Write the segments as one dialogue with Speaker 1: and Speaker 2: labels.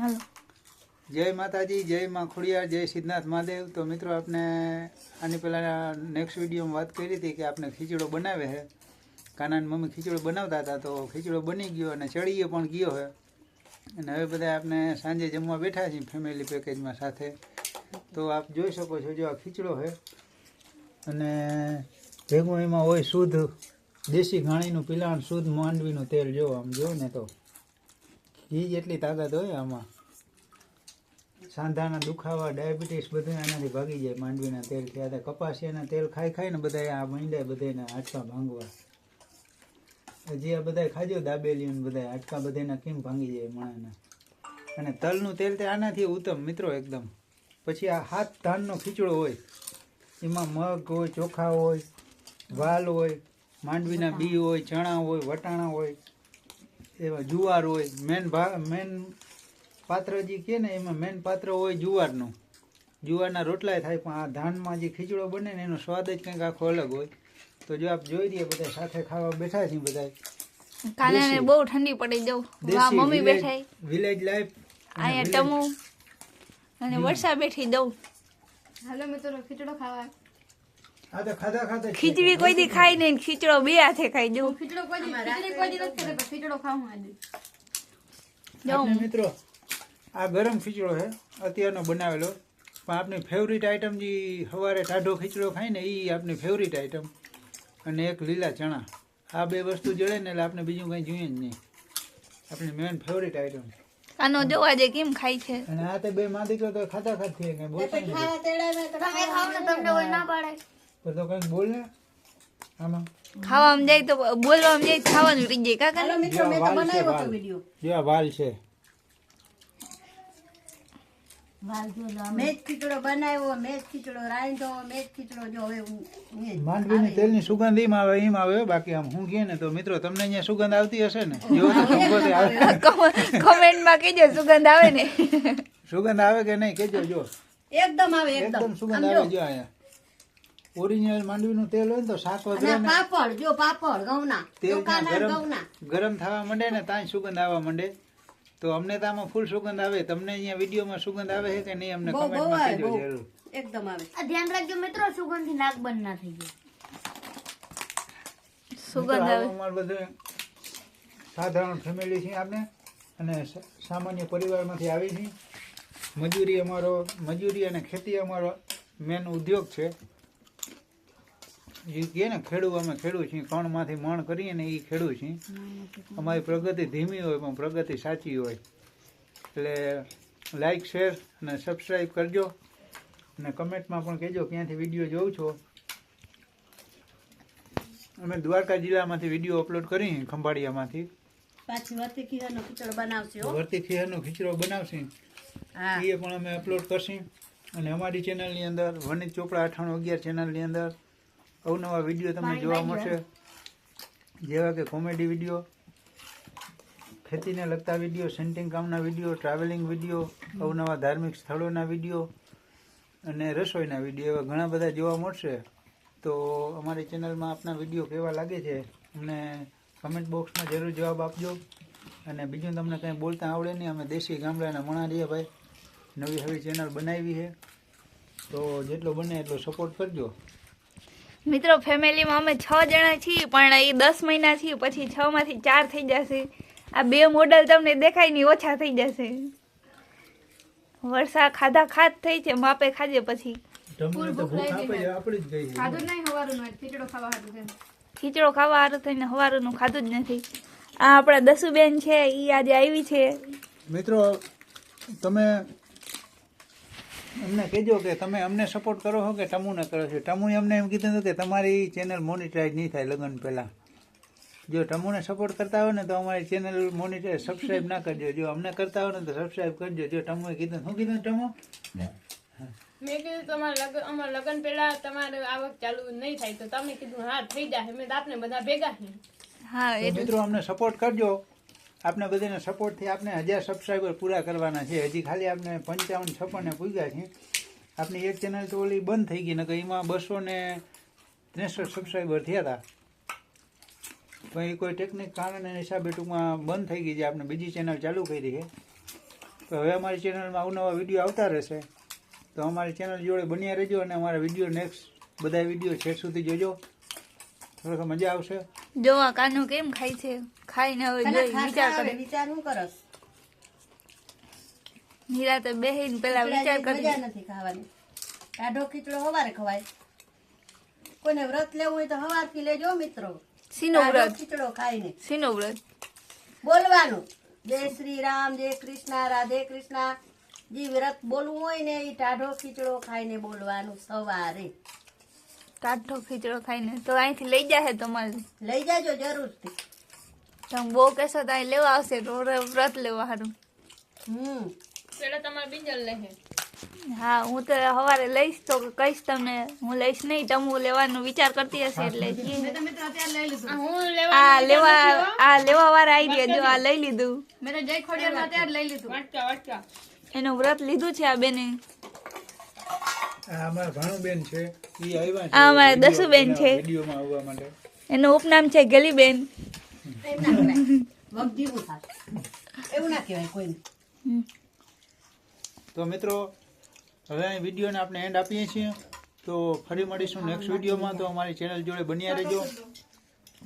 Speaker 1: હાલો.
Speaker 2: જય માતાજી, જય માં ખોડિયાર, જય સિદ્ધનાથ મહાદેવ. તો મિત્રો આપણે આની પહેલાં નેક્સ્ટ વિડીયોમાં વાત કરી હતી કે આપણે ખીચડો બનાવે છે. કાનાની મમ્મી ખીચડો બનાવતા હતા, તો ખીચડો બની ગયો અને ચડીએ પણ ગયો છે. અને હવે બધા આપણે સાંજે જમવા બેઠા છીએ ફેમિલી પેકેજમાં સાથે. તો આપ જોઈ શકો છો જો આ ખીચડો છે. અને ભેગું એમાં હોય શુદ્ધ, દેશી ઘાણીનું પિલાણ, શુદ્ધ માંડવીનું તેલ, જો આમ જો ને તો. ઘી જેટલી તાકાત હોય આમાં. સાંધાના દુખાવા ડાયાબિટીસ બધું આનાથી ભાગી જાય માંડવીના તેલથી આ કપાસિયાના તેલ ખાઈ ખાઈને બધા આ માંડ્યા બધાને હાડકા ભાંગવા. હજી આ બધા ખાજો દાબેલી ને બધા હાડકા બધાના કેમ ભાંગી જાય માણાના. અને તલનું તેલ તે આનાથી ઉત્તમ મિત્રો એકદમ. પછી આ હાથ ધાનનો ખીચડો હોય એમાં મગ હોય ચોખા હોય વાલ હોય માંડવીના બી હોય ચણા હોય વટાણા હોય એવા જુવાર હોય. મેન મેન પાત્ર જે કે ને એમાં મેન પાત્ર હોય જુવારનું. જુવારના રોટલાય થાય પણ આ ધાનમાં જે ખીચડો બને ને એનો સ્વાદ જ કંઈક આખો અલગ હોય. તો જો આપ જોઈ રહીએ બધા સાથે ખાવા બેઠા છીએ બધા
Speaker 1: કાલે બહુ ઠંડી પડી જવું વાહ મમ્મી બેઠા
Speaker 2: વિલેજ લાઈફ
Speaker 1: અહીંયા ટમુ અને વર્ષા બેઠી દઉં.
Speaker 3: હાલો મિત્રો ખીચડો ખાવા.
Speaker 1: ખીચડી કોઈ દી ખાઈ નહીં ખીચડો બે હાથે ખાઈ દઉં.
Speaker 3: ખીચડો કોઈ દી ખીચડી કોઈ દી નથી ખાધી, ખીચડો ખાવું આજે
Speaker 2: મિત્રો આ ગરમ ખીચડો છે અત્યારનો બનાવેલો. પણ આપની ફેવરિટ આઈટમ જે સવારે ટાઢો ખીચડો ખાય ને એ આપની ફેવરિટ આઈટમ અને એક લીલા ચણા. આ બે વસ્તુ જડે ને એટલે આપણે બીજું કંઈ જોઈએ જ નહીં. આપણી મેન ફેવરિટ આઈટમ
Speaker 1: આનો જોવા જે કેમ ખાય છે.
Speaker 2: અને આ તે બે માં દીકરો તો ખાતા ખાત થઈ તમને ના. નથી તો તો કંઈક બોલ? ને આમાં
Speaker 1: ખાવામાં જાય તો બોલવામાં જાય ખાવાનું રહી જાય. કાકા
Speaker 2: જો આ વાલ છે વાલ. જો આ વાલ છે.
Speaker 4: મેં ખીચડો બનાવ્યો ખીચડો મેં ખીચડો જો હવે હું હું જ
Speaker 2: માંડવીની તેલની સુગંધ એમ આવે એમ આવે બાકી આમ હું કહે ને તો મિત્રો તમને અહીંયા સુગંધ આવતી હશે ને? જો તો
Speaker 1: કોમેન્ટમાં કહેજો સુગંધ આવે ને.
Speaker 2: સુગંધ આવે કે નહીં? કેજો જો.
Speaker 4: એકદમ આવે એકદમ.
Speaker 2: એકદમ સુગંધ આવે જો અહીંયા. ઓરિજિનલ માંડવીનું તેલ હોય ને તો શાક વગર
Speaker 4: પાપડ જો પાપડ ઘઉંના
Speaker 2: તેલ ગરમ ગરમ થવા માંડે ને ત્યાં સુગંધ આવવા માંડે. તો અમને તો આમાં ફૂલ સુગંધ આવે. તમને અહીંયા વિડીયોમાં સુગંધ આવે છે કે નહીં અમને કમેન્ટમાં કહેજો જરૂર.
Speaker 4: એકદમ આવે.
Speaker 3: ધ્યાન રાખજો મિત્રો સુગંધથી નાક બંધ ના થઈ જાય.
Speaker 1: સુગંધ આવે
Speaker 2: આવું. અમારું બધું સાધારણ ફેમિલી છે આપણે. અને સામાન્ય પરિવારમાંથી આવી છીએ. મજૂરી અમારો મજૂરી અને ખેતી અમારો મેન ઉદ્યોગ છે. એ કહે ને ખેડૂ અમે ખેડૂ છીએ કણમાંથી મણ કરીએ ને એ ખેડૂ છીએ. અમારી પ્રગતિ ધીમી હોય પણ પ્રગતિ સાચી હોય. એટલે લાઈક શેર અને સબસ્ક્રાઈબ કરજો. અને કમેન્ટમાં પણ કહેજો ક્યાંથી વીડિયો જોઉં છો. અમે દ્વારકા જિલ્લામાંથી વીડિયો અપલોડ કરી ખંભાળિયામાંથી.
Speaker 4: પાછી વતી ખીરાનો ખીચડો બનાવશે
Speaker 2: વર્તી ખીરનો ખીચડો બનાવશે. એ પણ અમે અપલોડ કરશું. અને અમારી ચેનલની અંદર વનિત ચોપડા અઠાણું અગિયાર ચેનલની અંદર અવનવા વીડિયો તમને જોવા મળશે. જેવા કે કોમેડી વીડિયો ખેતીને લગતા વીડિયો સેન્ટિંગ કામના વીડિયો ટ્રાવેલિંગ વીડિયો અવનવા ધાર્મિક સ્થળોના વીડિયો અને રસોઈના વીડિયો એવા ઘણા બધા જોવા મળશે. તો અમારી ચેનલમાં આપના વીડિયો કેવા લાગે છે અમને કમેન્ટ બોક્સમાં જરૂર જવાબ આપજો. અને બીજું તમને કંઈ બોલતા આવડે નહીં અમે દેશી ગામડાના મણારીએ ભાઈ. નવી નવી ચેનલ બનાવી છે. તો જેટલો બને એટલો સપોર્ટ કરજો.
Speaker 1: મિત્રો ફેમિલીમાં અમે છ જણા છીએ પણ એ દસ મહિના છીએ પછી છ માંથી ચાર થઈ જશે. આ બે મોડલ તમને દેખાય નહીં ઓછા થઈ જશે. વર્ષા ખાધા ખાત થઈ છે માપે ખાજે પછી.
Speaker 3: ખીચડો ખાવા સારું તેમ.
Speaker 1: ખીચડો ખાવા હારું થઈને હવારનું ખાધું જ નથી. આ આપણા દસુબેન છે એ આજે આવી છે.
Speaker 2: મિત્રો તમે અમને કહેજો કે તમે અમને સપોર્ટ કરો છો કે ટમુને કરો છો? ટમુએ અમને એમ કીધું હતું કે તમારી ચેનલ મોનિટાઈઝ નહીં થાય લગ્ન પહેલાં. જો ટમુને સપોર્ટ કરતા હોય ને તો અમારી ચેનલ મોનિટાઈઝ સબસ્ક્રાઈબ ના કરજો. જો અમને કરતા હોય ને તો સબસ્ક્રાઈબ કરજો. જો ટમુએ કીધું શું કીધું ટમુ?
Speaker 5: મેં કીધું તમારા લગ્ન અમારા લગ્ન પહેલા તમારે આવક ચાલુ નહીં થાય તો તમે કીધું હા થઈ જાય મેં આપને બધા ભેગા
Speaker 1: હા એ
Speaker 2: મિત્રો અમને સપોર્ટ કરજો. આપણે બધાના સપોર્ટથી આપણે હજાર સબસ્ક્રાઈબર પૂરા કરવાના છે. હજી ખાલી આપણે પંચાવન છપ્પને પૂગ્યા છે. આપણી એક ચેનલ તો ઓલી બંધ થઈ ગઈ, નકર એમાં બસો ને ત્રેસઠ સબસ્ક્રાઈબર થયા હતા પણ કોઈ ટેકનિક કારણે હિસાબે ટૂંકમાં બંધ થઈ ગઈ છે. આપણે બીજી ચેનલ ચાલુ કરી છે. તો હવે અમારી ચેનલમાં અવનવા વીડિયો આવતા રહેશે. તો અમારી ચેનલ જોડે બન્યા રહેજો અને અમારા વીડિયો નેક્સ્ટ બધા વીડિયો છેક સુધી જોજો. થોડોક મજા આવશે.
Speaker 1: જોવા કાનો કેમ ખાય છે? ખાઈને હવે જોઈ વિચાર કરે.
Speaker 4: વિચાર શું કરસ?
Speaker 1: નીરા તો બેહીન પેલા વિચાર
Speaker 4: મજા નથી ખાવાની. ટાઢો ખીચડો હવારે ખવાય. કોઈને વ્રત લેવું હોય તો હવારથી લેજો મિત્રો.
Speaker 1: સીનો વ્રત.
Speaker 4: ખીચડો ખાઈને.
Speaker 1: સીનો વ્રત.
Speaker 4: બોલવાનું. જય શ્રી રામ જય કૃષ્ણ રાધે કૃષ્ણ. જે વ્રત બોલવું હોય ને એ ટાઢો ખીચડો ખાઈને બોલવાનું સવારે.
Speaker 1: કાઠો ખીચડો ખાઈને. તો અહીંથી લઈ જશે તમારે.
Speaker 4: લઈ જાજો જરૂરથી.
Speaker 1: તમે બહુ કહેશો તો અહીં લેવા આવશે તો વ્રત લેવા સારું
Speaker 4: હમ.
Speaker 5: પેલા તમારે બિંજલ લેહે.
Speaker 1: હા હું તો સવારે લઈશ તો કહીશ તમને. હું લઈશ નહીં તમું લેવાનો વિચાર કરતી હશે એટલે જી.
Speaker 3: મેં તો મિત્રો અત્યારે લઈ લીધું.
Speaker 5: આ લેવા
Speaker 1: આ લેવા આ લેવા વાળા આવી ગયા જો આ લઈ લીધું.
Speaker 3: મેં તો જય અત્યારે લઈ લીધું.
Speaker 1: એનું વ્રત લીધું છે આ બેને.
Speaker 2: અમારા ભાણુબેન છે. એ આવ્યા
Speaker 1: આ અમારા દસુબેન છે.
Speaker 2: વિડીયોમાં આવવા માટે.
Speaker 1: એનું ઉપનામ છે ગલીબેન.
Speaker 4: એવું ના કહેવાય
Speaker 2: તો મિત્રો હવે વિડીયોને આપણે એન્ડ આપીએ છીએ. તો ફરી મળીશું નેક્સ્ટ વિડીયોમાં. તો અમારી ચેનલ જોડે બન્યા રહેજો.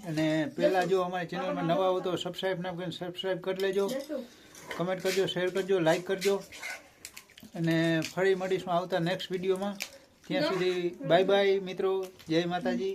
Speaker 2: અને પહેલાં જો અમારી ચેનલમાં નવા હો તો સબસ્ક્રાઈબ ના કરીને સબસ્ક્રાઈબ કરી લેજો. કમેન્ટ કરજો શેર કરજો લાઈક કરજો. અને ફરી મળીશું આવતા નેક્સ્ટ વિડીયોમાં ત્યાં સુધી બાય બાય મિત્રો. જય માતાજી.